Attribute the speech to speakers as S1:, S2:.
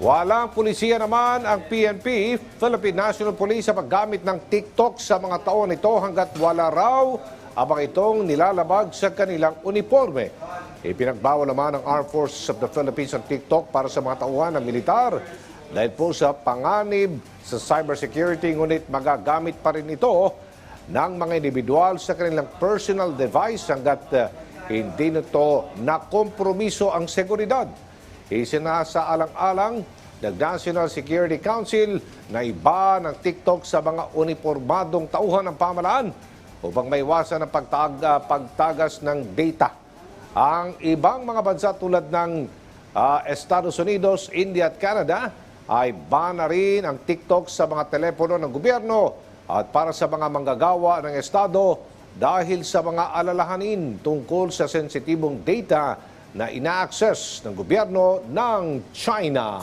S1: Walang pulisiya naman ang PNP, Philippine National Police sa paggamit ng TikTok sa mga taon nito hanggat wala raw abang itong nilalabag sa kanilang uniforme. Ipinagbawal naman ng Armed Forces of the Philippines ang TikTok para sa mga tauhan ng militar dahil po sa panganib sa cybersecurity ngunit magagamit pa rin ito ng mga individual sa kanilang personal device hanggat uh, hindi nito nakompromiso ang seguridad. Isinasaalang-alang ng National Security Council na iba ng TikTok sa mga uniformadong tauhan ng pamalaan upang maiwasan ang pagtag, ah, pagtagas ng data. Ang ibang mga bansa tulad ng ah, Estados Unidos, India at Canada ay ban na rin ang TikTok sa mga telepono ng gobyerno at para sa mga manggagawa ng Estado dahil sa mga alalahanin tungkol sa sensitibong data na ina-access ng gobyerno ng China.